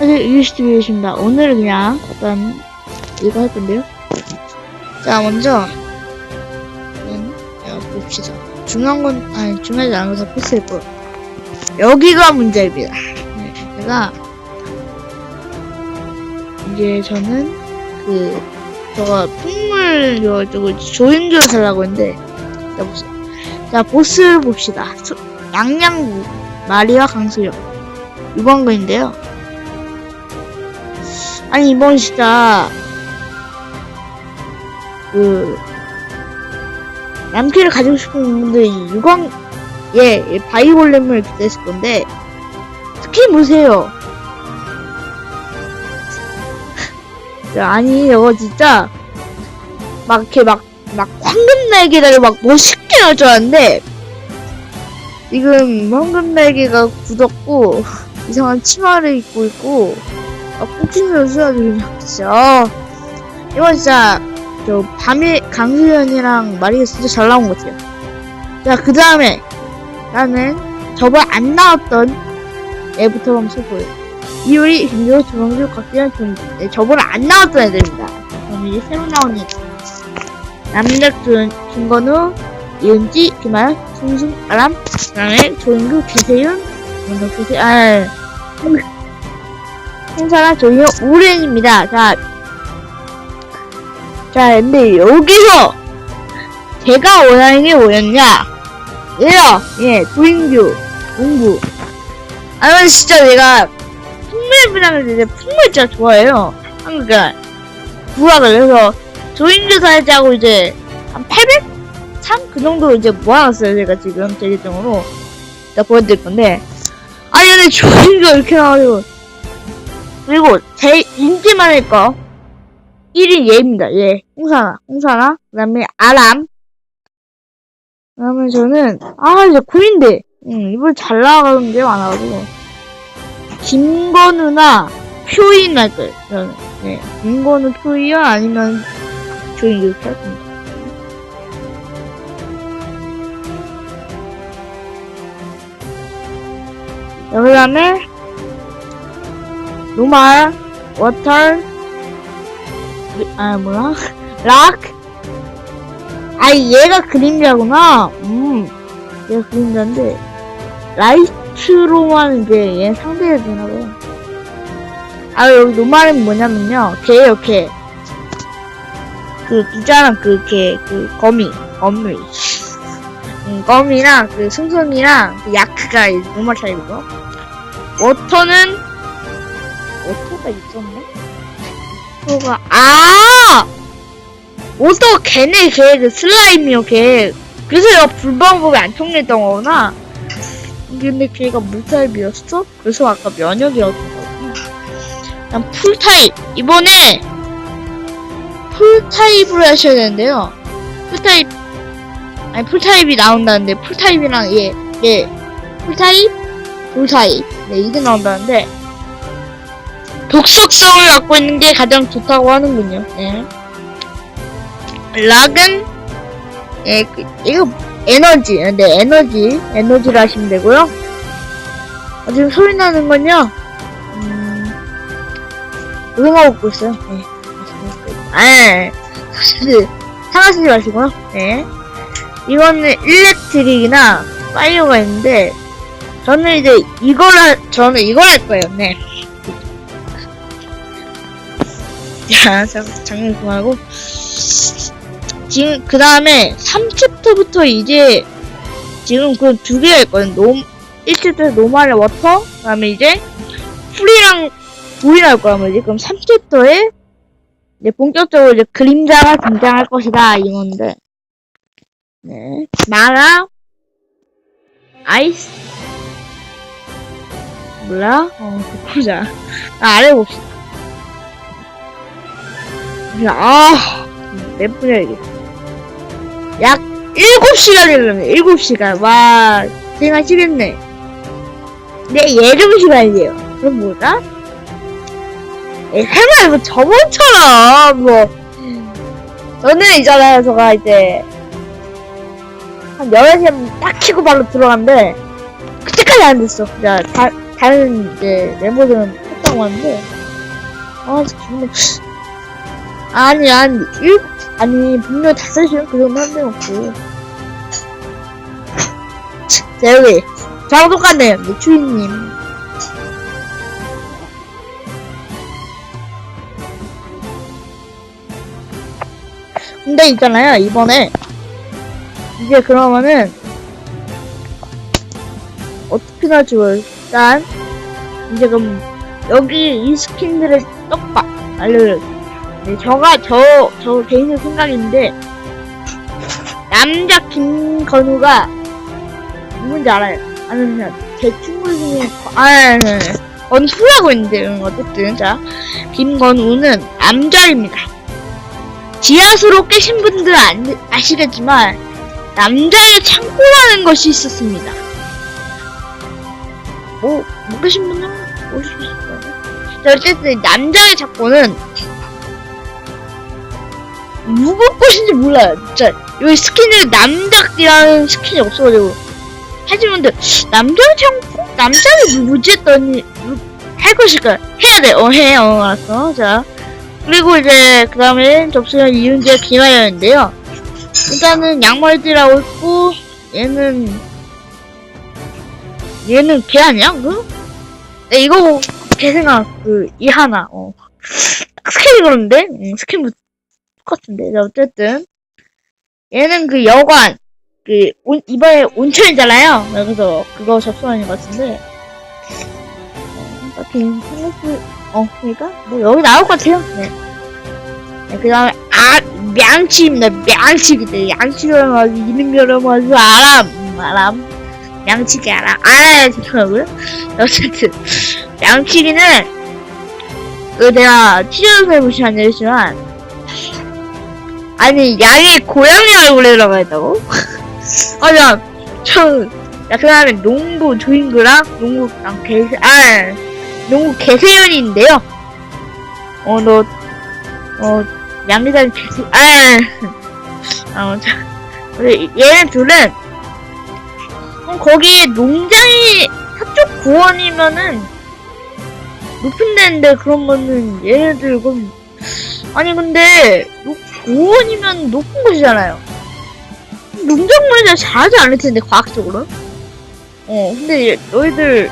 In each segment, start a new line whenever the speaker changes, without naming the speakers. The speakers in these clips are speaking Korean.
사실 유스트비입니다 오늘은 그냥 일단 이거 할 건데요. 자, 먼저 음, 자, 봅시다. 중요한 건 아니 중요하지 않은 건다 패스할 거. 여기가 문제입니다. 네, 제가 이제 저는 그 저가 풍물 요 쪽을 조인조를 살라고 했는데 자 보세요. 자 보스를 봅시다. 소- 양양구 마리와 강수영 이번 거인데요. 아니 이번 진짜 그 남캐를 가지고 싶은 분들이 유광 예, 예 바이올렘을 기대했을 건데 특히 보세요. 야, 아니 이거 진짜 막 이렇게 막막 황금 날개를 막 멋있게 나올 줄 알았는데 지금 황금 날개가 굳었고 이상한 치마를 입고 있고 아, 뽑힌 선수가 진짜 이거 진짜 저 밤에 강수현이랑 마리가 진짜 잘 나온 것 같아요. 자그 다음에 나는 저번 안 나왔던 애부터 한번 써보요. 이효리, 김재호, 조명주, 박지현, 김 네, 저번에 안 나왔던 애들입니다. 그럼 이제 새로 나온 애들. 남작 준, 김건우, 이은지, 김아연, 승승, 아람, 그 다음에 조인구, 김세윤, 김건우, 김세, 아, 홍, 홍사라, 조인호, 우렌입니다. 자, 자, 근데 여기서 제가 원하는 게 뭐였냐? 예요, 예, 조인규, 공부. 아, 진짜 내가 풍물분양을 이제 풍물 진짜 좋아해요. 그러니까 부학을 해서 조인규 살자고 이제 한 800? 3? 그 정도 이제 모아놨어요. 제가 지금 제 계정으로. 이따 보여드릴 건데. 아니, 근데 조인규 이렇게 나와가지고. 그리고 제일 인기 많을 거. 1위 얘입니다. 얘. 홍사나. 홍사나. 그 다음에 아람. 그 다음에 저는, 아, 이제 구인데. 응, 이번 잘 나가는 게 많아가지고. 김건우나 표인 할 거예요. 저는. 네. 김건우 표이요? 아니면 조인 이렇게 할 겁니다. 자, 그 다음에, 노말, 워터, 아, 뭐야? 락? 아, 얘가 그림자구나. 음, 얘가 그림자인데, 라이트로만 이제 얘 상대해야 되나봐요. 아, 여기 노말은 뭐냐면요. 걔. 그, 있잖아, 그, 걔, 그, 거미, 거미. 음, 거미랑, 그, 승성이랑, 그, 야크가 노말 타입이고. 워터는, 워터가 있었나? 워터가, 아! 워터 걔네, 걔, 그, 슬라임이요, 걔. 그래서 얘가 불방법이 안 통했던 거구나. 근데 걔가 물타입이었어? 그래서 아까 면역이었던 거구나. 그냥 풀타입. 이번에 풀타입으로 하셔야 되는데요. 풀타입, 아니, 풀타입이 나온다는데, 풀타입이랑 얘, 얘, 풀타입, 풀타입. 네, 이게 나온다는데, 독속성을 갖고 있는 게 가장 좋다고 하는군요. 네. 락은, 예, 그, 이거 에너지, 네, 에너지, 에너지를 하시면 되고요. 아, 지금 소리 나는 건요, 음, 먹고 있어요. 네. 아, 사실, 상하시지 마시고요. 네. 이거는 일렉트릭이나 파이어가 있는데, 저는 이제 이걸 할, 저는 이걸 할 거예요. 네. 자, 장, 장면 그만하고. 지금 그 다음에 3챕터부터 이제 지금 그 두 개가 있거든. 노 1챕터 노말의 워터 그 다음에 이제 풀이랑 불이 나올 거란 말이지. 그럼 3챕터에 이제 본격적으로 이제 그림자가 등장할 것이다 이건데 네 마라 아이스 몰라? 어 보자 아, 아래 봅시다 아 몇 분이야 이게. 약 7시간이 걸렸네 7시간. 와 생각하시겠네. 네 예정 시간이에요. 그럼 뭐다? 에 설마 이거 저번처럼 뭐. 저는 있잖아요 제가 이제 한 11시에 딱 키고 바로 들어갔는데 그때까지 안 됐어. 자 다, 다른 이제 멤버들은 하려고 하는데, 아, 정말. 아니, 아니, 일, 아니, 분명 다섯이면 그 정도 한대 놓고. 자, 여기. 우리 추위님. 근데 있잖아요, 이번에. 이제 그러면은, 어떻게 나올지 모르 일단, 이제 그럼, 여기 이 스킨들을 떡밥 알려드릴게요. 네, 저가, 저, 저 개인의 생각인데, 남자 김건우가, 누군지 알아요? 아니면, 제 친구 중에, 거- 아, 네, 네, 네. 건투라고 있는데, 음, 어쨌든, 자, 김건우는 남자입니다. 지하수로 깨신 분들은 안, 아시겠지만, 남자의 창고라는 것이 있었습니다. 뭐, 못 계신 분은 모르실 수 있어요. 자, 어쨌든, 남자의 창고는, 누구 것인지 몰라요. 진짜, 여기 스킨을 남작이라는 스킨이 없어가지고. 하지만, 남자의 창고? 남자는 누구지? 했더니, 누- 할 것일까요? 해야 돼. 어, 해. 어, 알았어. 자. 그리고 이제, 그 다음에 접수한 이윤재 김하연인데요. 일단은 양말띠라고 있고, 얘는, 얘는 걔 아니야? 그? 네, 이거 걔 생각, 그, 이 하나, 어. 딱 스킨이 그런데? 응, 스킨도 똑같은데. 자, 어쨌든. 얘는 그 여관, 그, 온, 이번에 온천이잖아요? 그래서 그거 접수하는 것 같은데. 어, 딱히 생각을, 어, 그니까? 뭐, 여기 나올 것 같아요. 네. 네, 그 다음에, 아, 명치입니다. 명치기들. 양치를 아주 이름 여러분 아주 알아. 음, 알아. 양치기 알아. 알아야 죄송하고요. 어쨌든, 양치기는, 그 내가 티저에서 보시면 안 되겠지만, 아니, 양이 고양이 얼굴에 들어가 있다고? 아, 야, 저, 야, 그 다음에 농구 조인그랑 농구 랑 개세, 아, 농구 개세연인데요. 어, 너, 어, 양리단 개세, 아, 어, 자, 우리 얘네 둘은, 어, 거기 농장이 서쪽 구원이면은, 높은 데인데, 그러면은, 얘네들, 그럼, 아니, 근데, 높, 구원이면 높은 곳이잖아요. 농작물을 잘하지 않을 텐데, 과학적으로. 어, 근데 얘- 너희들,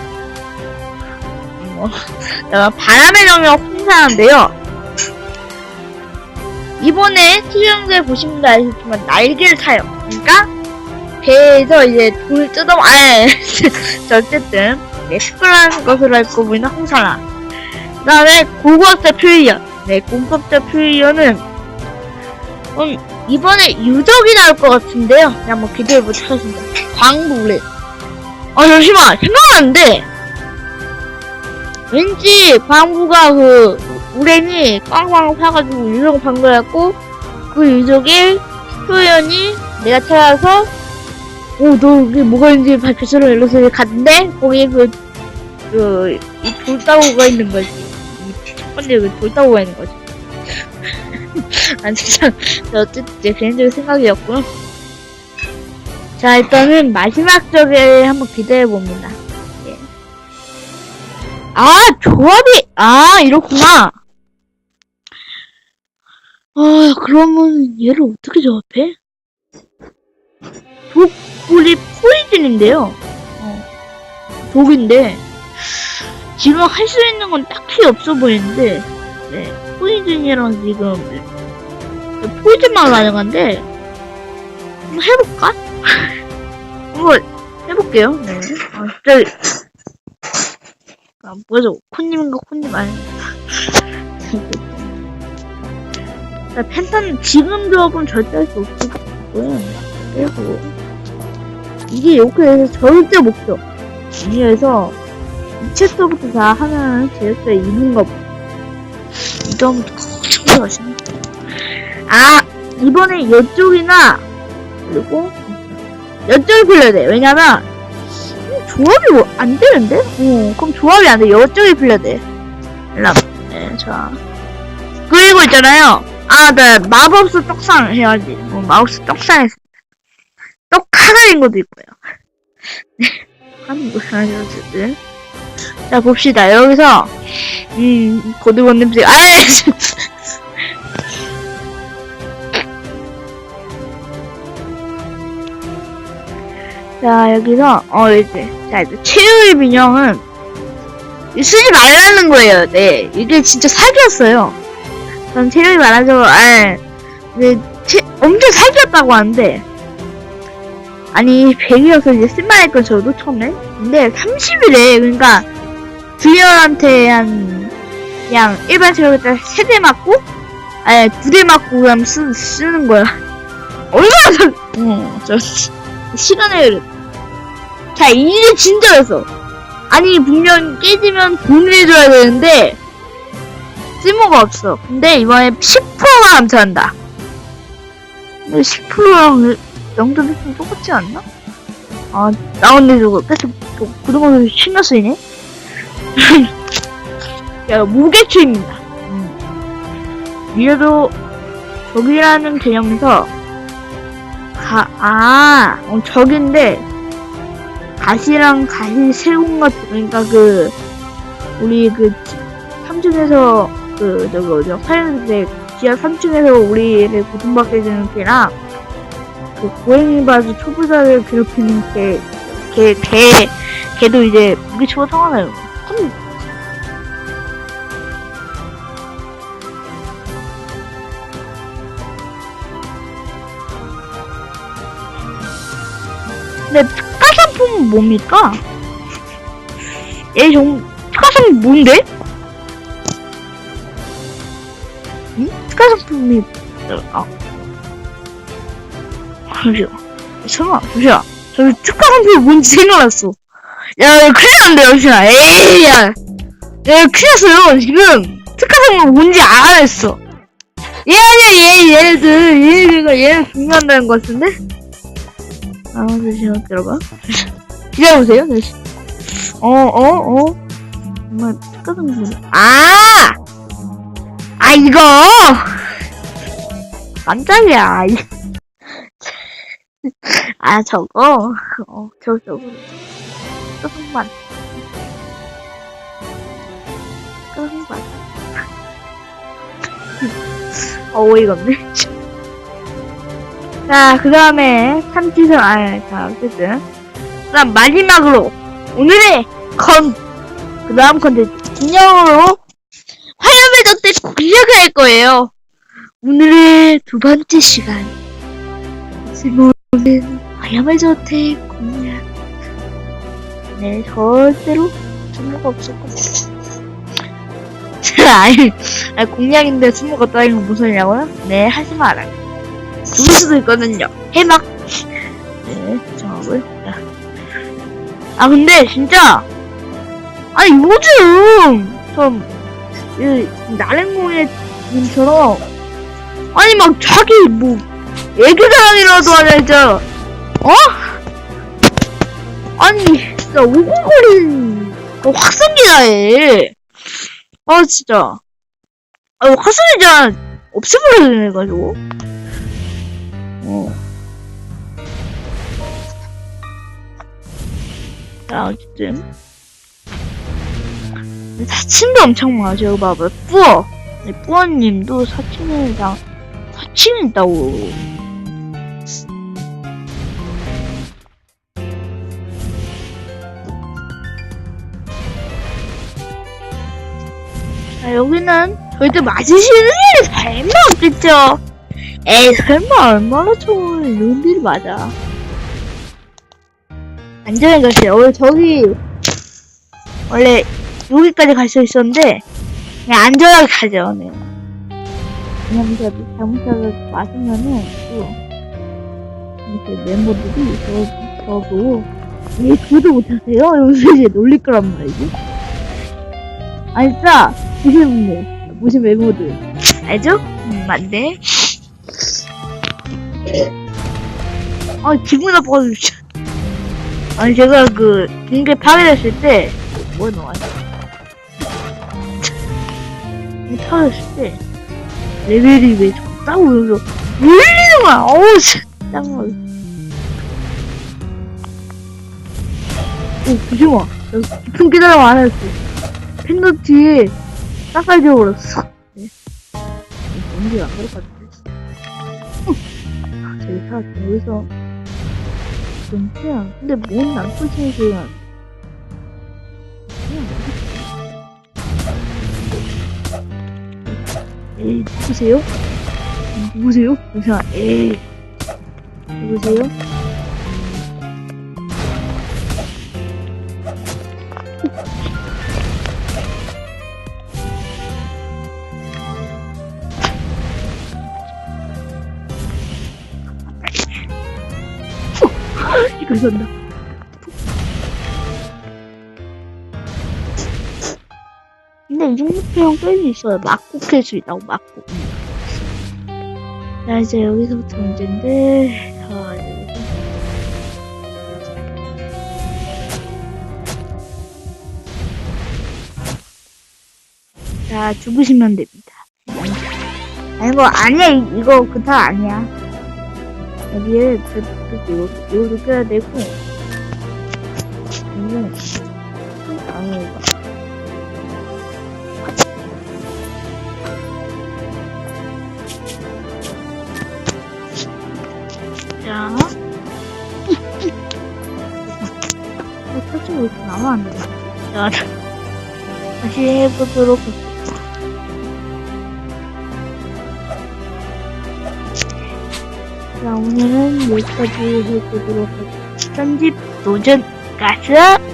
뭐, 바람의 영역 홍사하는데요. 이번에 티저영상에 보시면 아시겠지만 날개를 타요. 그러니까 배에서 이제 돌 뜯어 아 자, 어쨌든 네, 특별한 것을 알고 보이는 홍사라. 그 다음에 고고학자 플레이어. 네, 고고학자 플레이어는 음, 이번에 유적이 나올 것 같은데요. 그냥 한번 기대해보도록 하겠습니다. 광부래. 아 잠시만 생각나는데 왠지 광부가 그 우렌이 꽝꽝 사가지고 유적 판 거였고 그 유적의 표현이 내가 찾아서 오 너 여기 뭐가 있는지 밝혀주러 이러서 갔는데 거기에 그 그 이 돌다구가 있는 거지 이 첫 번째 그 돌다구가 있는 거지 아니 진짜 어쨌든 제 개인적인 생각이었고요 자 일단은 마지막 적에 한번 기대해 봅니다 예. 아 조합이 아 이렇구나 아, 그러면 얘를 어떻게 조합해? 독불이 포이즌인데요. 어, 독인데 지금 할 수 있는 건 딱히 없어 보이는데, 네, 포이즌이랑 지금 포이즌만 가능한데 한번 해볼까? 한번 해볼게요. 네, 아, 진짜 아, 뭐죠? 콘님인가 콘님 아니? 자, 펜타는 지금 조합은 절대 할 수 없을 것 같고요. 그리고 이게 요크에서 절대 목표. 이에서 이 챕터부터 다 하면 제작자의 이른가 보. 이 점부터 참고하시면. 아 이번에 이쪽이나 그리고 이쪽이 풀려야 돼. 왜냐면 음, 조합이 뭐 안 되는데? 어, 그럼 조합이 안 돼. 이쪽이 풀려야 돼. 일단 네, 자 그리고 있잖아요. 아, 네, 마법수 떡상 해야지. 뭐, 마법수 떡상 했습니다. 떡 하나인 것도 있고요. 네, 거 해야지, 어쨌든. 자, 봅시다. 여기서, 음, 고등어 냄새, 아 자, 여기서, 어, 이제, 자, 이제, 최후의 민영은, 쓰지 말라는 거예요, 네. 이게 진짜 사기였어요. 전 체력이 많아서, 아, 네, 체, 엄청 사기였다고 하는데, 아니, 100이어서 이제 쓸만했건 저도 처음에. 근데 30이래. 그러니까, 두열한테 한, 그냥 일반 체력에다 세대 맞고, 아니, 두대 맞고 그냥 쓰, 쓰는 거야. 얼마나, 사, 어, 저, 시- 시간을, 자, 이게 진짜였어. 아니, 분명 깨지면 돈을 해줘야 되는데, 쓸모가 없어. 근데 이번에 10%가 감소한다. 근데 10%랑 정도 비슷 똑같지 않나? 아, 나 근데 저거 계속 그- 그동안 신경 쓰이네? 야, 무게추입니다. 음. 이래도 적이라는 개념에서 가, 아, 어, 적인데 가시랑 가시 세운 것, 그러니까 그, 우리 그 3층에서 그, 저기 어디야, 사연인데 지하 3층에서 우리를 고통받게 되는 걔랑 그 고양이 바지 초보자를 괴롭히는 개, 개, 개, 걔도 이제 무기치고 상하나요. 근데 특가상품은 뭡니까? 얘 정, 특가상품 뭔데? 응? 특가상품이, 아. 잠시만. 설마, 잠시만. 저 특가상품이 뭔지 생각났어. 야, 이거 큰일 났는데, 잠시만. 에이, 야. 야, 큰일 났어요, 지금. 특가상품 뭔지 알아냈어. 얘 아니야, 얘, 얘네들. 얘네들가 얘네 중요한다는 것 같은데? 아, 잠시만, 들어봐. 기다려보세요, 잠시. 어, 어, 어. 정말 특가상품. 아! 아, 이거! 깜짝이야. 이- 아, 저거. 어, 저거, 저거. 조금만. 조금만. 어, 어이가 없네. 자, 그 다음에, 참치선, 아, 자, 어쨌든. 그 다음, 마지막으로, 오늘의 컨, 그 다음 컨텐츠, 기념으로, 화염의 젖대 공략을 할 거예요. 오늘의 두 번째 시간. 쓸모없는 화염의 젖대 공략. 네, 절대로 쓸모가 없을 겁니다. 아니, 아니, 공략인데 없다는 건 무슨 소리냐고요? 네, 하지 말아요. 죽을 수도 있거든요. 해막. 네, 정하고요. 자. 아, 근데, 진짜, 아니, 요즘, 좀, 이, 나랭공의 님처럼, 아니, 막, 자기, 뭐, 애교자랑이라도 하자, 진짜, 어? 아니, 진짜, 오글거리는, 그 확성기나 해. 아, 진짜. 아, 확성기자 없애버려야 되네가지고. 어. 자, 어쨌든. 사칭도 엄청 많아. 저거 봐봐. 뿌어. 네, 뿌어님도 사칭을 당, 사칭을 있다고. 자, 여기는 절대 맞으시는 일이 설마 없겠죠? 에이, 설마 얼마나 좋은 일이 맞아. 안전히 가세요. 원래 저기, 원래 여기까지 갈 수 있었는데, 그냥 안전하게 가죠, 네. 왜냐면 잘못해서 맞으면은, 또, 이렇게 멤버들이 저, 저도, 왜 그도 못하세요? 이러면서 이제 놀릴 거란 말이지. 아니, 진짜, 보시는 분들, 보신 멤버들, 알죠? 음, 맞네. 아, 기분 나빠가지고, 진짜. 아니, 제가 그, 공개 파괴됐을 때, 뭐야, 너, 아니. 파괴됐을 때, 레벨이 왜 적다고, 왜 이러는 거야? 어우, 짱나. 오, 조심아. 저 깊은 깨달음 안 했어. 팬더 뒤에 싹살 지워버렸어. 네. 뭔지 안 그럴 것 같은데. 아, 저기 사, 여기서. 좀 해야. 근데 뭔안 꽂히는 소리가 나. 에이, 누구세요? 누구세요? 잠시만, 에이. 누구세요? 산다. 근데 이 정도면 깰수 있어요. 맞고 깰 수 있다고, 맞고. 자, 이제 여기서부터 문제인데, 자, 여기서. 자, 죽으시면 됩니다. 아니, 이거 아니야. 이- 이거 그탈 아니야. 그, 이거, 이거 느껴야 되고. 이거는, 아니, 이거. 자. 어, 터치고 이렇게 나면 안 돼. 자, 다시 해보도록 할게요. 오늘은 여기까지 해보도록 할게요. 편집 도전 가스!